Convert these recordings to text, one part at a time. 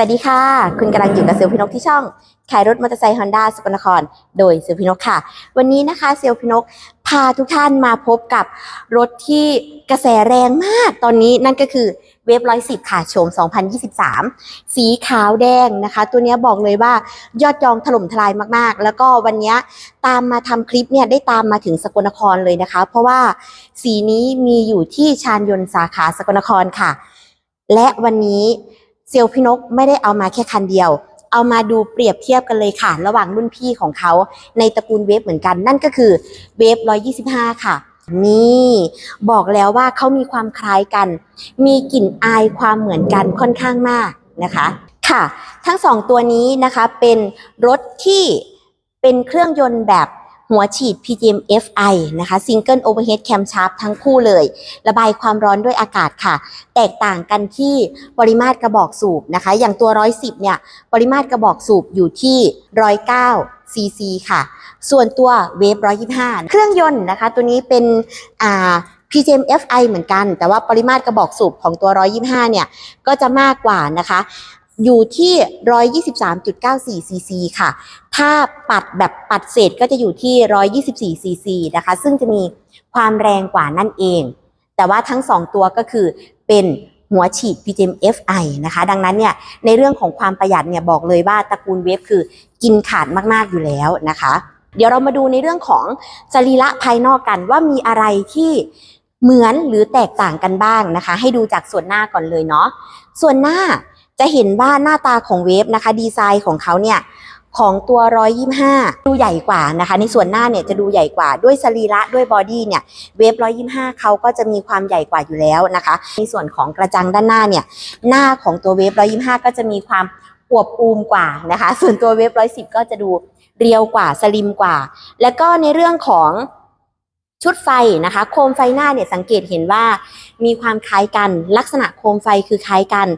สวัสดีค่ะ คุณกำลังอยู่กับเซลพินกที่ช่อง ขายรถมอเตอร์ไซค์ฮอนด้าสกลนคร โดยเซลพินกค่ะ วันนี้นะคะเซลพินกพาทุกท่านมาพบกับรถที่กระแสแรงมากตอนนี้นั่นก็คือเวฟร้อยสิบค่ะโฉม 2023 สีขาวแดงนะคะ ตัวนี้บอกเลยว่ายอดจองถล่มทลายมากๆ แล้วก็วันนี้ตามมาทำคลิปเนี่ยได้ตามมาถึงสกลนครเลยนะคะ เพราะว่าสีนี้มีอยู่ที่ชานยนต์สาขาสกลนครค่ะ และวันนี้ เซลลพี่นกไม่ได้เอามาแค่คันเดียว เอามาดูเปรียบเทียบกันเลยค่ะ ระหว่างรุ่นพี่ของเขาในตระกูลเวฟเหมือนกัน นั่นก็คือเวฟ125 ค่ะ นี่บอกแล้วว่าเขามีความคล้ายกัน มีกลิ่นอายความเหมือนกันค่อนข้างมากนะคะค่ะ ทั้งสองตัวนี้นะคะเป็นรถที่เป็นเครื่องยนต์แบบ หัวฉีด PGM FI นะคะ Single Overhead Camshaft ทั้งคู่เลย ระบายความร้อนด้วยอากาศค่ะ แตกต่างกันที่ปริมาตรกระบอกสูบนะคะ อย่างตัว 110 เนี่ย ปริมาตรกระบอกสูบอยู่ที่ 109ซีซีค่ะ ส่วนตัวเวฟ125 เครื่องยนต์นะคะ ตัวนี้เป็นอ่า PGM FI เหมือนกัน แต่ว่าปริมาตรกระบอกสูบของตัว 125 เนี่ย ก็จะมากกว่านะคะ อยู่ที่ 123.94ซีซีค่ะ ถ้าปัดแบบปัดเศษก็จะอยู่ที่ 124ซีซีนะคะ ซึ่งจะมีความแรงกว่านั่นเอง แต่ว่าทั้ง2ตัวก็คือเป็นหัวฉีด PGM FI นะคะ ดังนั้นเนี่ยในเรื่องของความประหยัดเนี่ยบอกเลยว่าตระกูลเวฟคือกินขาดมาก ๆ อยู่แล้วนะคะ เดี๋ยวเรามาดูในเรื่องของสรีระภายนอกกันว่ามีอะไรที่เหมือนหรือแตกต่างกันบ้างนะคะ ให้ดูจากส่วนหน้าก่อนเลยเนาะส่วนหน้า จะเห็นว่าหน้าตาของเวฟนะคะดีไซน์ของเขาเนี่ยของตัว 125 ดูใหญ่กว่านะคะ ในส่วนหน้าเนี่ยจะดูใหญ่กว่าด้วยสรีระด้วยบอดี้เนี่ยเวฟ 125 เขาก็จะมีความใหญ่กว่าอยู่แล้วนะคะ ในส่วนของกระจังด้านหน้าเนี่ยหน้าของตัวเวฟ 125 ก็จะมีความอวบอูมกว่านะคะ ส่วนตัวเวฟ 110 ก็จะดูเรียวกว่าสลิมกว่า แล้วก็ในเรื่องของ ชุดไฟนะคะ โคมไฟหน้าเนี่ยสังเกตเห็นว่ามีความคล้ายกันลักษณะโคมไฟคือคล้ายกัน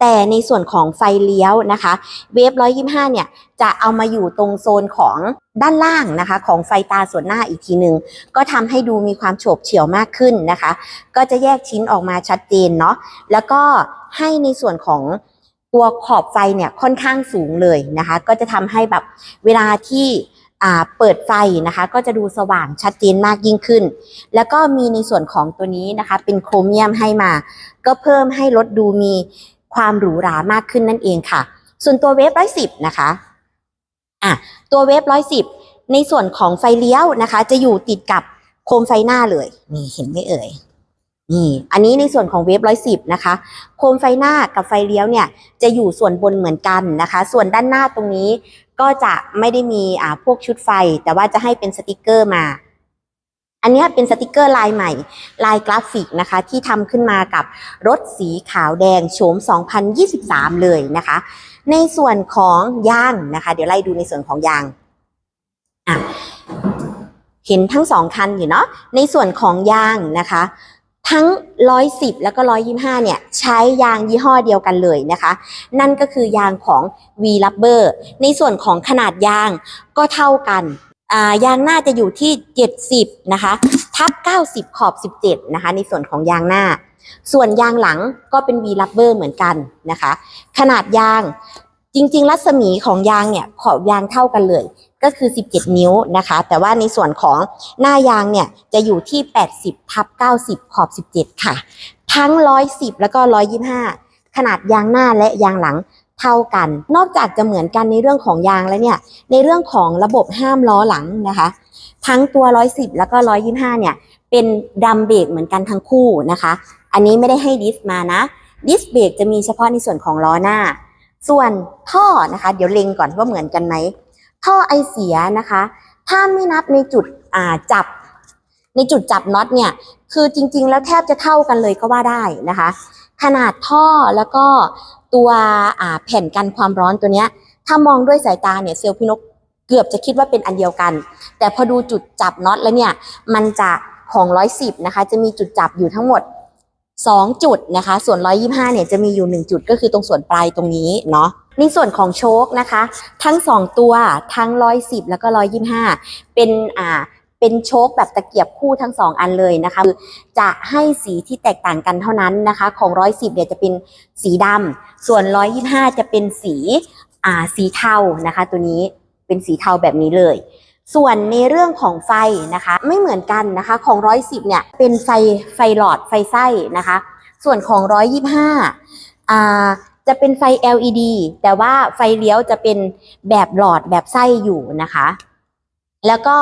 แต่ในส่วนของไฟเลี้ยวนะคะ เวฟ125เนี่ยจะเอามาอยู่ตรงโซนของด้านล่างนะคะ ของไฟตาส่วนหน้าอีกทีหนึ่งก็ทำให้ดูมีความโฉบเฉี่ยวมากขึ้นนะคะ ก็จะแยกชิ้นออกมาชัดเจนเนาะแล้วก็ให้ในส่วนของตัวขอบไฟเนี่ยค่อนข้างสูงเลยนะคะ ก็จะทำให้แบบเวลาที่ เปิดไฟนะคะก็จะดูสว่างชัดเจนมากยิ่งขึ้น แล้วก็มีในส่วนของตัวนี้นะคะเป็นโครเมียมให้มา ก็เพิ่มให้รถดูมีความหรูหรามากขึ้นนั่นเองค่ะ ส่วนตัวเวฟร้อยสิบนะคะอะตัวเวฟร้อยสิบในส่วนของไฟเลี้ยวนะคะ จะอยู่ติดกับโคมไฟหน้าเลยนี่เห็นไหมเอ่ยนี่อันนี้ในส่วนของเวฟร้อยสิบนะคะ โคมไฟหน้ากับไฟเลี้ยวเนี่ยจะอยู่ส่วนบนเหมือนกันนะคะ ส่วนด้านหน้าตรงนี้ ก็จะไม่ได้มีอ่าพวกชุดไฟ แต่ว่าจะให้เป็นสติกเกอร์มา อันนี้เป็นสติกเกอร์ลายใหม่ ลายกราฟิกนะคะ ที่ทำขึ้นมากับรถสีขาวแดงโฉม 2023 เลยนะคะ ในส่วนของยางนะคะ เดี๋ยวไล่ดูในส่วนของยางอะเห็นทั้งสองคันอยู่เนาะในส่วนของยางนะคะ ทั้ง 110 แล้วก็ 125 เนี่ยใช้ยางยี่ห้อเดียวกันเลยนะคะ นั่นก็คือยางของ V Rubber ในส่วนของขนาดยางก็เท่ากันยางหน้าจะอยู่ที่ 70 นะคะ ทับ 90 ขอบ 17 นะคะ ในส่วนของยางหน้า ส่วนยางหลังก็เป็น V Rubber เหมือนกันนะคะ ขนาดยางจริง ๆ รัศมีของยางเนี่ยขอบยางเท่ากันเลย ก็คือ 17 นิ้วนะคะ แต่ว่าในส่วนของหน้ายางเนี่ยจะอยู่ที่ 80ทับ90 ขอบ 17 ค่ะ ทั้ง 110 แล้วก็ 125 ขนาดยางหน้าและยางหลังเท่ากัน นอกจากจะเหมือนกันในเรื่องของยางแล้วเนี่ย ในเรื่องของระบบห้ามล้อหลังนะคะ ทั้งตัว 110 แล้วก็ 125 เนี่ย เป็นดัมเบรกเหมือนกันทั้งคู่นะคะ อันนี้ไม่ได้ให้ดิสมานะ ดิสเบรกจะมีเฉพาะในส่วนของล้อหน้า ส่วนท่อนะคะ เดี๋ยวเล็งก่อนว่าเหมือนกันไหม ท่อไอเสียนะคะ ถ้าไม่นับในจุดอ่าจับ ในจุดจับน็อตเนี่ย คือจริง ๆ แล้วแทบจะเท่ากันเลยก็ว่าได้นะคะ ขนาดท่อแล้วก็ตัวอ่าแผ่นกันความร้อนตัวเนี้ย ถ้ามองด้วยสายตาเนี่ยเซลล์พี่นกเกือบจะคิดว่าเป็นอันเดียวกัน แต่พอดูจุดจับน็อตแล้วเนี่ย มันจะของ 110 นะคะ จะมีจุดจับอยู่ทั้งหมด 2 จุดนะคะ ส่วน 125 เนี่ย จะมีอยู่ 1 จุดก็คือตรงส่วนปลายตรงนี้เนาะ ในส่วนของโชคนะคะ ทั้ง 2 ตัวทั้ง 110 แล้วก็ 125 เป็นอ่าเป็นโชคแบบตะเกียบคู่ทั้งสองอันเลยนะคะ จะให้สีที่แตกต่างกันเท่านั้นนะคะ ของร้อยสิบเนี่ยจะเป็นสีดำส่วนร้อยยี่ห้าจะเป็นสีอ่าสีเทานะคะ ตัวนี้เป็นสีเทาแบบนี้เลย ส่วนในเรื่องของไฟนะคะ ไม่เหมือนกันนะคะของร้อยสิบเนี่ยเป็นไฟไฟหลอดไฟไส้นะคะ ส่วนของร้อยยี่ห้าอ่า จะเป็นไฟ LED แต่ว่าไฟเลี้ยวจะเป็นแบบหลอดแบบไส้อยู่นะคะ แล้วก็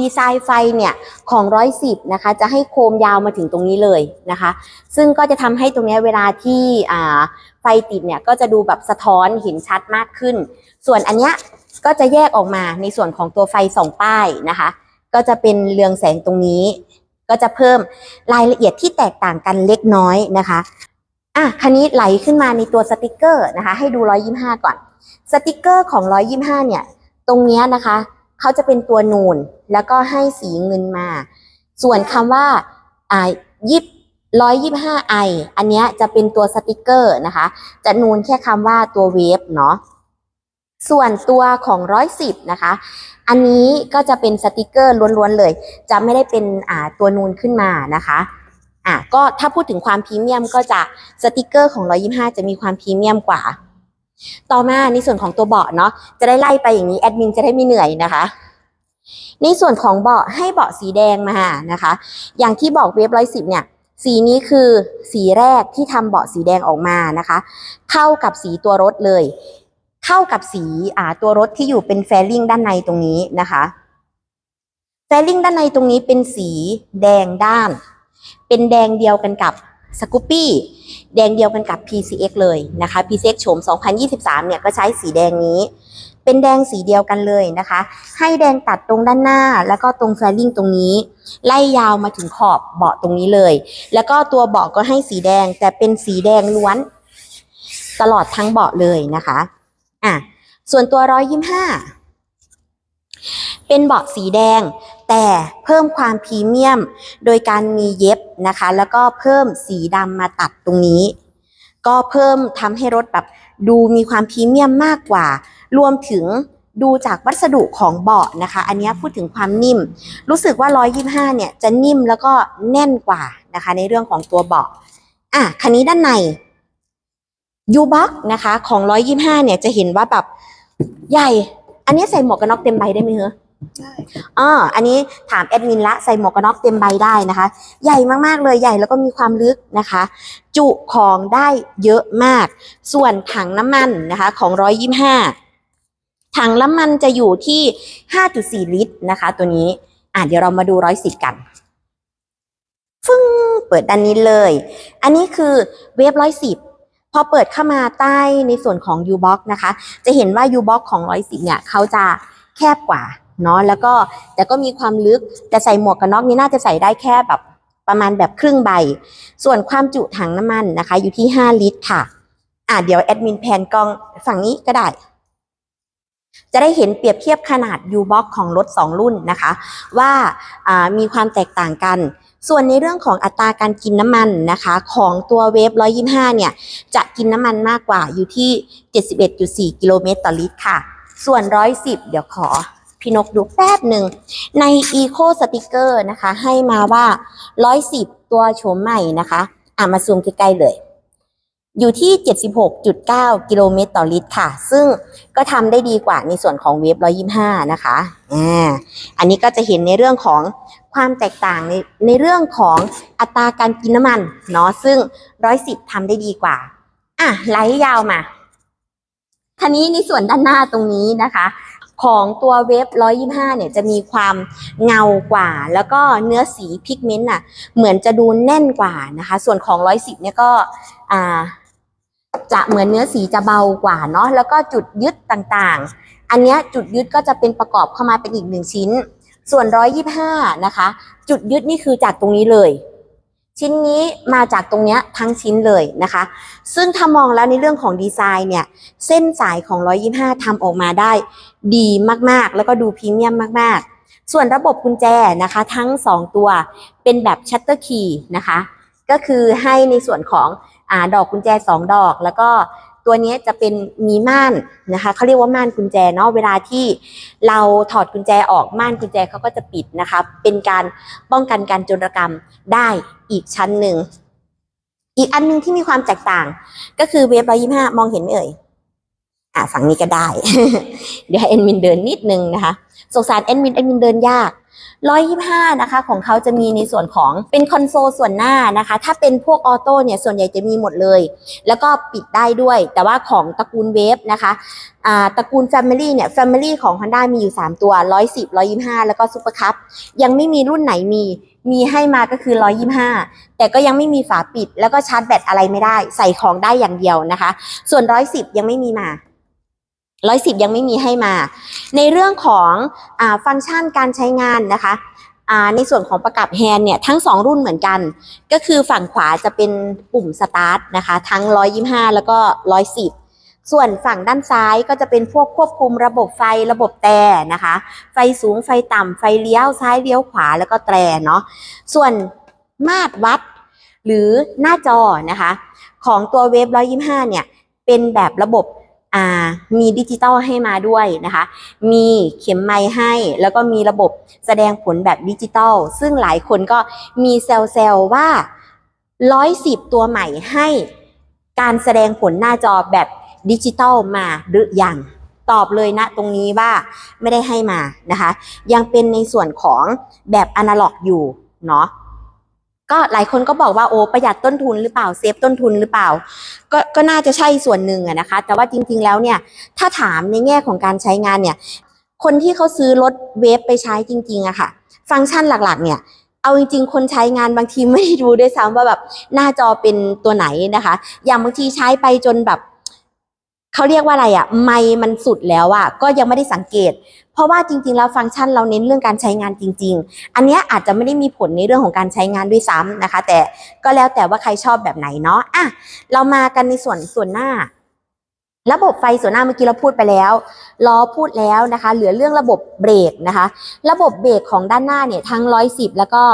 ดีไซน์ไฟเนี่ยของร้อยสิบนะคะ จะให้โคมยาวมาถึงตรงนี้เลยนะคะ ซึ่งก็จะทำให้ตรงนี้เวลาที่ไฟติดเนี่ยก็จะดูแบบสะท้อนเห็นชัดมากขึ้น ส่วนอันเนี้ยก็จะแยกออกมาในส่วนของตัวไฟสองป้ายนะคะ ก็จะเป็นเรืองแสงตรงนี้ ก็จะเพิ่มรายละเอียดที่แตกต่างกันเล็กน้อยนะคะ อะคันนี้ไหลขึ้นมาในตัวสติกเกอร์นะคะ ให้ดู125ก่อน สติกเกอร์ของ125เนี่ย ตรงเนี้ยนะคะเขาจะเป็นตัวนูนแล้วก็ให้สีเงินมา ส่วนคำว่าอ่ายิบร้อยยี่ห้าไออันเนี้ยจะเป็นตัวสติกเกอร์นะคะ จะนูนแค่คำว่าตัวเวฟเนาะส่วนตัวของร้อยสิบนะคะ อันนี้ก็จะเป็นสติกเกอร์ล้วนๆเลย จะไม่ได้เป็นอ่าตัวนูนขึ้นมานะคะ อะก็ถ้าพูดถึงความพรีเมียมก็จะสติกเกอร์ของ 125 จะมีความพรีเมียมกว่า ต่อมาในส่วนของตัวเบาะเนาะจะได้ไล่ไปอย่างนี้แอดมินจะได้ไม่เหนื่อยนะคะ ในส่วนของเบาะให้เบาะสีแดงมานะคะ อย่างที่บอกเวฟร้อยสิบเนี่ยสีนี้คือสีแรกที่ทำเบาะสีแดงออกมานะคะ เข้ากับสีตัวรถเลย เข้ากับสีอ่าตัวรถที่อยู่เป็นแฟลิ่งด้านในตรงนี้นะคะแฟลิ่งด้านในตรงนี้เป็นสีแดงด้าน เป็นแดงเดียวกันกับสกูปปี้แดงเดียวกันกับ PCX เลยนะคะ PCX โฉม 2023 เนี่ยก็ใช้สีแดงนี้ เป็นแดงสีเดียวกันเลยนะคะ ให้แดงตัดตรงด้านหน้า แล้วก็ตรงแฟลิงตรงนี้ ไล่ยาวมาถึงขอบเบาะตรงนี้เลย แล้วก็ตัวเบาะก็ให้สีแดงแต่เป็นสีแดงล้วน ตลอดทั้งเบาะเลยนะคะอะส่วนตัว 125 เป็นเบาะสีแดง แต่เพิ่มความพรีเมียม โดยการมีเย็บนะคะ แล้วก็เพิ่มสีดำมาตัดตรงนี้ ก็เพิ่มทำให้รถแบบดูมีความพรีเมียมมากกว่า รวมถึงดูจากวัสดุของเบาะนะคะ อันนี้พูดถึงความนิ่ม รู้สึกว่า 125 เนี่ยจะนิ่มแล้วก็แน่นกว่านะคะ ในเรื่องของตัวเบาะอะคันนี้ด้านในยูบ็อกนะคะ ของ 125 เนี่ยจะเห็นว่าแบบใหญ่ อันนี้ใส่หมวกกันน็อกเต็มใบได้ไหมเหรอ ได้อ่าอันนี้ถามแอดมินละใส่หมวกกันน็อกเต็มใบได้นะคะ ใหญ่มากๆเลยใหญ่แล้วก็มีความลึกนะคะ จุของได้เยอะมาก ส่วนถังน้ำมันนะคะ ของ125ถังน้ำมันจะอยู่ที่5.4ลิตรนะคะ ตัวนี้อะเดี๋ยวเรามาดู110กันฟึ้งเปิดด้านนี้เลย อันนี้คือเวฟ110พอเปิดเข้ามาใต้ในส่วนของ U-Box นะคะ จะเห็นว่า U-Box ของ110เนี่ยเขาจะแคบกว่า เนาะแล้วก็แต่ก็มีความลึกแต่ใส่หมวกกันน็อกนี่น่าจะใส่ได้แค่แบบประมาณแบบครึ่งใบ ส่วนความจุถังน้ำมันนะคะ อยู่ที่ 5 ลิตรค่ะ อะเดี๋ยวแอดมินแพนกล้องฝั่งนี้ก็ได้ จะได้เห็นเปรียบเทียบขนาด U-Box ของรถ 2 รุ่นนะคะว่าอ่ามีความแตกต่างกัน ส่วนในเรื่องของอัตราการกินน้ำมันนะคะ ของตัวเวฟ125 เนี่ย จะกินน้ำมันมากกว่าอยู่ที่ 71.4 กิโลเมตรต่อลิตรค่ะ ส่วน 110 เดี๋ยวขอ พี่นกดูแป๊บหนึ่งใน Eco Sticker นะคะ ให้มาว่า 110 ตัวโฉมใหม่นะคะ อะมาซูมใกล้ๆเลย อยู่ที่ 76.9 กิโลเมตรต่อลิตรค่ะ ซึ่งก็ทำได้ดีกว่าในส่วนของเวฟ125 นะคะอ่าอันนี้ก็จะเห็นในเรื่องของความแตกต่างในในเรื่องของอัตราการกินน้ำมันเนาะซึ่ง 110ทำได้ดีกว่า อะไล่ยาวมาคันนี้ในส่วนด้านหน้าตรงนี้นะคะ ของตัวเวฟ125 เนี่ยจะมีความเงากว่า แล้วก็เนื้อสีพิกเมนต์น่ะเหมือนจะดูแน่นกว่านะคะ ส่วนของ 110 เนี่ยก็จะเหมือนเนื้อสีจะเบากว่าเนาะแล้วก็จุดยึดต่างๆ อันนี้จุดยึดก็จะเป็นประกอบเข้ามาเป็นอีกหนึ่งชิ้น ส่วน 125 นะคะ จุดยึดนี่คือจากตรงนี้เลย ชิ้นนี้มาจากตรงเนี้ยทั้งชิ้นเลยนะคะ ซึ่งถ้ามองแล้วในเรื่องของดีไซน์เนี่ย เส้นสายของ 125ทำออกมาได้ดีมากๆ แล้วก็ดูพรีเมียมมากๆ ส่วนระบบกุญแจนะคะ ทั้ง 2 ตัวเป็นแบบชัตเตอร์คีย์นะคะ ก็คือให้ในส่วนของอดอกกุญแจ 2 ดอก แล้วก็ ตัวนี้จะเป็นมีม่านนะคะเขาเรียกว่าม่านกุญแจเนาะเวลาที่เราถอดกุญแจออกม่านกุญแจเขาก็จะปิดนะคะ เป็นการป้องกันการโจรกรรมได้อีกชั้นหนึ่งอีกอันหนึงที่มีความแตกต่าง ก็คือเวฟร้อยยี่ห้ามองเห็นไหมเอ่ยอ่าฝั่งนี้ก็ได้ เดี๋ยวให้เอ็นมินเดินนิดนึงนะคะสงสารเอ็นมินเอ็นมินเดินยาก 125 นะคะ ของเขาจะมีในส่วนของเป็นคอนโซลส่วนหน้านะคะ ถ้าเป็นพวกออโต้เนี่ยส่วนใหญ่จะมีหมดเลย แล้วก็ปิดได้ด้วย แต่ว่าของตระกูลเวฟนะคะตระกูล Family เนี่ย Family ของ Honda มีอยู่ 3 ตัว 110 125 แล้วก็ Super Cup ยังไม่มีรุ่นไหนมี มีให้มาก็คือ 125 แต่ก็ยังไม่มีฝาปิด แล้วก็ชาร์จแบตอะไรไม่ได้ ใส่ของได้อย่างเดียวนะคะ ส่วน 110 ยังไม่มีมา ร้อยสิบยังไม่มีให้มา ในเรื่องของอฟังก์ชันการใช้งานนะคะในส่วนของประกับแฮนเนี่ยทั้ง 2 รุ่นเหมือนกัน ก็คือฝั่งขวาจะเป็นปุ่มสตาร์ทนะคะทั้ง 125 แล้วก็ 110 ส่วนฝั่งด้านซ้ายก็จะเป็นพวกควบคุมระบบไฟระบบแต่นะคะ ไฟสูงไฟต่ำไฟเลี้ยวซ้ายเลี้ยวขวาแล้วก็แตรเนาะส่วนมาตรวัดหรือหน้าจอนะคะ ของตัวเวฟ125 เนี่ยเป็นแบบระบบ อ่ามีดิจิตอลให้มาด้วยนะคะ มีเข็มไม้ให้ แล้วก็มีระบบแสดงผลแบบดิจิตอลซึ่งหลายคนก็มีเซลเซลว่า 110 ตัวใหม่ให้การแสดงผลหน้าจอแบบดิจิตอลมาหรือยังตอบเลยนะตรงนี้ว่าไม่ได้ให้มานะคะ ยังเป็นในส่วนของแบบอนาล็อกอยู่เนาะ ก็หลายคนก็บอกว่าโอ้ประหยัดต้นทุนหรือเปล่าเซฟต้นทุนหรือเปล่า ก็ก็น่าจะใช่ส่วนหนึ่งอะนะคะ แต่ว่าจริงๆแล้วเนี่ยถ้าถามในแง่ของการใช้งานเนี่ยคนที่เขาซื้อรถเวฟไปใช้จริงๆอะค่ะ ฟังก์ชันหลักๆเนี่ยเอาจริงๆ คนใช้งานบางทีไม่ได้ดูด้วยซ้ำว่าแบบหน้าจอเป็นตัวไหนนะคะ อย่างบางทีใช้ไปจนแบบ เขาเรียกว่าอะไรอะไมค์มันสุดแล้วอะก็ยังไม่ได้สังเกต เพราะว่าจริงๆแล้วฟังก์ชันเราเน้นเรื่องการใช้งานจริง ๆ อันนี้อาจจะไม่ได้มีผลในเรื่องของการใช้งานด้วยซ้ำนะคะ แต่ก็แล้วแต่ว่าใครชอบแบบไหนเนาะอะเรามากันในส่วนส่วนหน้า ระบบไฟส่วนหน้าเมื่อกี้เราพูดไปแล้วล้อพูดแล้วนะคะ เหลือเรื่องระบบเบรกนะคะ ระบบเบรกของด้านหน้าเนี่ยทั้ง 110 แล้วก็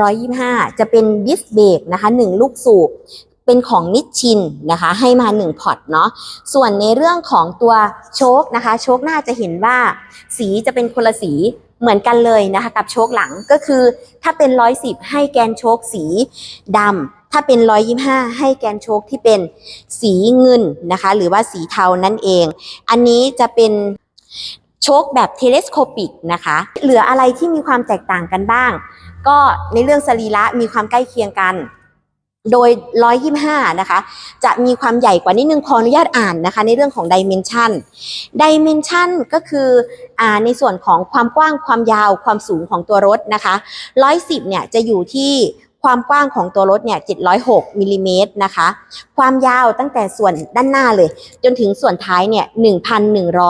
125 จะเป็นดิสเบรกนะคะ 1 ลูกสูบ เป็นของนิชชินนะคะ ให้มา 1 พอร์ตเนาะส่วนในเรื่องของตัวโชคนะคะ โชคหน้าจะเห็นว่า สีจะเป็นคนละสีเหมือนกันเลยนะคะกับโชคหลังก็คือถ้าเป็น110ให้แกนโชคสีดำถ้าเป็น125ให้แกนโชคที่เป็นสีเงินนะคะ หรือว่าสีเทานั่นเอง อันนี้จะเป็นโชคแบบเทเลสโคปิกนะคะ เหลืออะไรที่มีความแตกต่างกันบ้าง ก็ในเรื่องสรีระมีความใกล้เคียงกัน โดย 125 นะคะ จะมีความใหญ่กว่านิดนึงขออนุญาตอ่านนะคะ ในเรื่องของ dimension dimension ก็คืออในส่วนของความกว้างความยาวความสูงของตัวรถนะคะ 110 เนี่ยจะอยู่ที่ความกว้างของตัวรถเนี่ย 706มิลลิเมตรนะคะ ความยาวตั้งแต่ส่วนด้านหน้าเลย จนถึงส่วนท้ายเนี่ย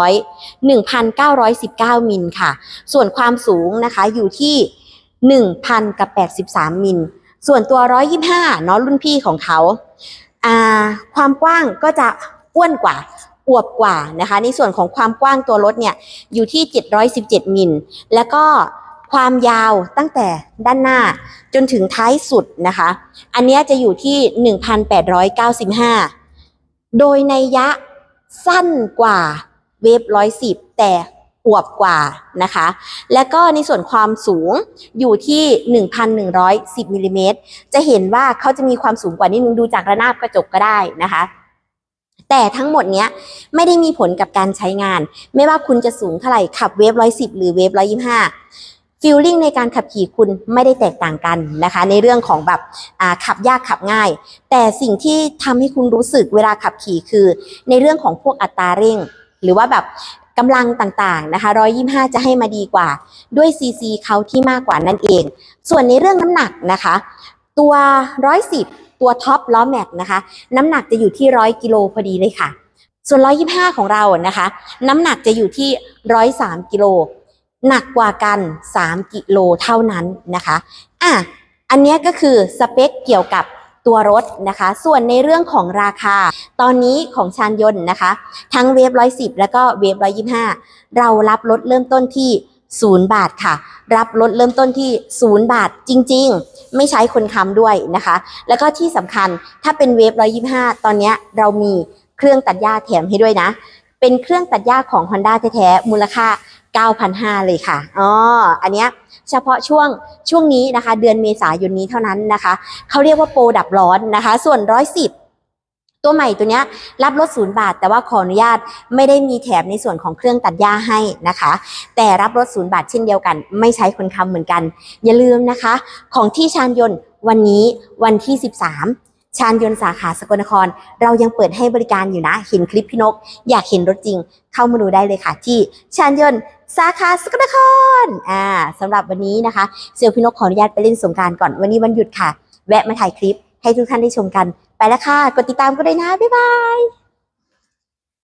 1,100 1,919 มิลค่ะ ส่วนความสูงนะคะอยู่ที่ 1,000 กับ 83 มิล ส่วนตัว 125เนาะรุ่นพี่ของเขาอ่าความกว้างก็จะอ้วนกว่าอวบกว่านะคะ ในส่วนของความกว้างตัวรถเนี่ยอยู่ที่ 717 มิล แล้วก็ความยาวตั้งแต่ด้านหน้าจนถึงท้ายสุดนะคะ อันนี้จะอยู่ที่ 1,895 โดยในยะสั้นกว่าเวฟ110 แต่ อวบกว่านะคะ แล้วก็ในส่วนความสูงอยู่ที่ 1,110มิลลิเมตรจะเห็นว่าเขาจะมีความสูงกว่านิดนึงดูจากระนาบกระจกก็ได้นะคะ แต่ทั้งหมดเนี้ยไม่ได้มีผลกับการใช้งาน ไม่ว่าคุณจะสูงเท่าไหร่ขับเวฟ110 หรือเวฟ125ฟีลลิ่งในการขับขี่คุณไม่ได้แตกต่างกันนะคะ ในเรื่องของแบบขับยากขับง่าย แต่สิ่งที่ทำให้คุณรู้สึกเวลาขับขี่คือ ในเรื่องของพวกอัตราเร่ง หรือว่าแบบ กำลังต่างๆนะคะ125 จะให้มาดีกว่า ด้วยซีซีเขาที่มากกว่านั่นเอง ส่วนในเรื่องน้ำหนักนะคะ ตัว 110 ตัวท็อปล้อแม็กนะคะ น้ำหนักจะอยู่ที่ 100 กิโลพอดีเลยค่ะ ส่วน 125 ของเรานะคะ น้ำหนักจะอยู่ที่ 103 กิโลหนักกว่ากัน 3 กิโลเท่านั้นนะคะอะอันนี้ก็คือสเปคเกี่ยวกับ ตัวรถนะคะ ส่วนในเรื่องของราคา ตอนนี้ของชานยนต์นะคะ ทั้งเวฟ110แล้วก็เวฟ125เรารับลดเริ่มต้นที่0บาทค่ะ รับลดเริ่มต้นที่0บาทจริง ๆ ไม่ใช้คนค้ำด้วยนะคะ แล้วก็ที่สำคัญถ้าเป็นเวฟ125ตอนนี้เรามีเครื่องตัดหญ้าแถมให้ด้วยนะ เป็นเครื่องตัดหญ้าของ Honda แท้ๆมูลค่า 9,500 เลยค่ะอ๋ออันเนี้ยเฉพาะช่วงช่วงนี้นะคะ เดือนเมษายนนี้เท่านั้นนะคะเขาเรียกว่าโปรดับร้อนนะคะ ส่วน 110ตัวใหม่ตัวเนี้ยรับลดศูนย์บาท แต่ว่าขออนุญาตไม่ได้มีแถมในส่วนของเครื่องตัดหญ้าให้นะคะ แต่รับลดศูนย์บาทเช่นเดียวกัน ไม่ใช้คนคำเหมือนกัน อย่าลืมนะคะ ของที่ชานยนต์วันนี้วันที่ 13 ชานยนต์สาขาสกลนคร เรายังเปิดให้บริการอยู่นะเห็นคลิปพี่นก อยากเห็นรถจริง เข้ามาดูได้เลยค่ะ ที่ชานยนต์สาขาสกลนครอ่าสำหรับวันนี้นะคะเซลพี่นกขออนุญาตไปเล่นสงการก่อนวันนี้วันหยุดค่ะ แวะมาถ่ายคลิปให้ทุกท่านได้ชมกัน ไปแล้วค่ะ กดติดตามก็ได้นะ บ๊ายบาย